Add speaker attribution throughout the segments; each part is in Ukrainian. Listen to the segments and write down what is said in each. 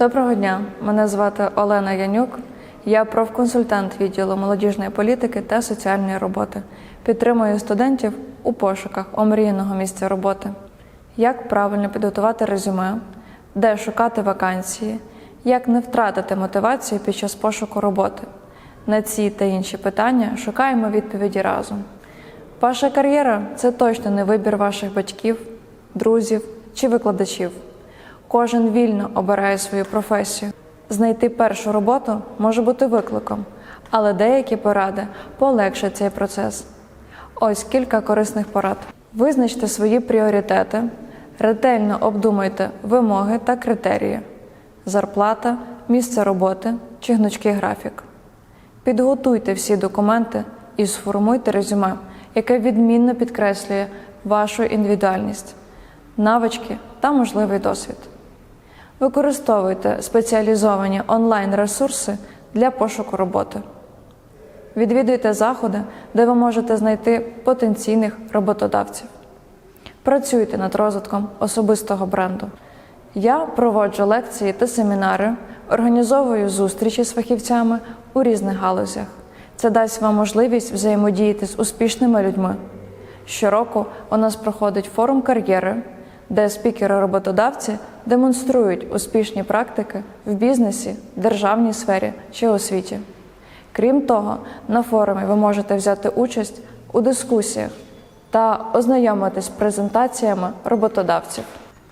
Speaker 1: Доброго дня, мене звати Олена Янюк. Я профконсультант відділу молодіжної політики та соціальної роботи. Підтримую студентів у пошуках омріяного місця роботи. Як правильно підготувати резюме, де шукати вакансії, як не втратити мотивацію під час пошуку роботи. На ці та інші питання шукаємо відповіді разом. Ваша кар'єра це точно не вибір ваших батьків, друзів чи викладачів. Кожен вільно обирає свою професію. Знайти першу роботу може бути викликом, але деякі поради полегшать цей процес. Ось кілька корисних порад. Визначте свої пріоритети, ретельно обдумайте вимоги та критерії: зарплата, місце роботи чи гнучкий графік. Підготуйте всі документи і сформуйте резюме, яке відмінно підкреслює вашу індивідуальність, навички та можливий досвід. Використовуйте спеціалізовані онлайн-ресурси для пошуку роботи. Відвідуйте заходи, де ви можете знайти потенційних роботодавців. Працюйте над розвитком особистого бренду. Я проводжу лекції та семінари, організовую зустрічі з фахівцями у різних галузях. Це дасть вам можливість взаємодіяти з успішними людьми. Щороку у нас проходить форум кар'єри, де спікери-роботодавці демонструють успішні практики в бізнесі, державній сфері чи освіті. Крім того, на форумі ви можете взяти участь у дискусіях та ознайомитись з презентаціями роботодавців.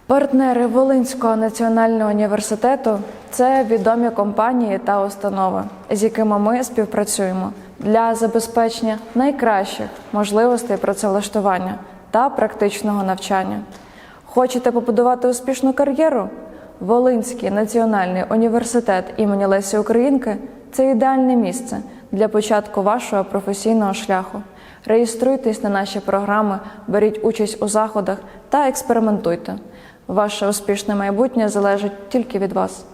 Speaker 1: Партнери Волинського національного університету це відомі компанії та установи, з якими ми співпрацюємо для забезпечення найкращих можливостей працевлаштування та практичного навчання. Хочете побудувати успішну кар'єру? Волинський національний університет імені Лесі Українки це ідеальне місце для початку вашого професійного шляху. Реєструйтесь на наші програми, беріть участь у заходах та експериментуйте. Ваше успішне майбутнє залежить тільки від вас.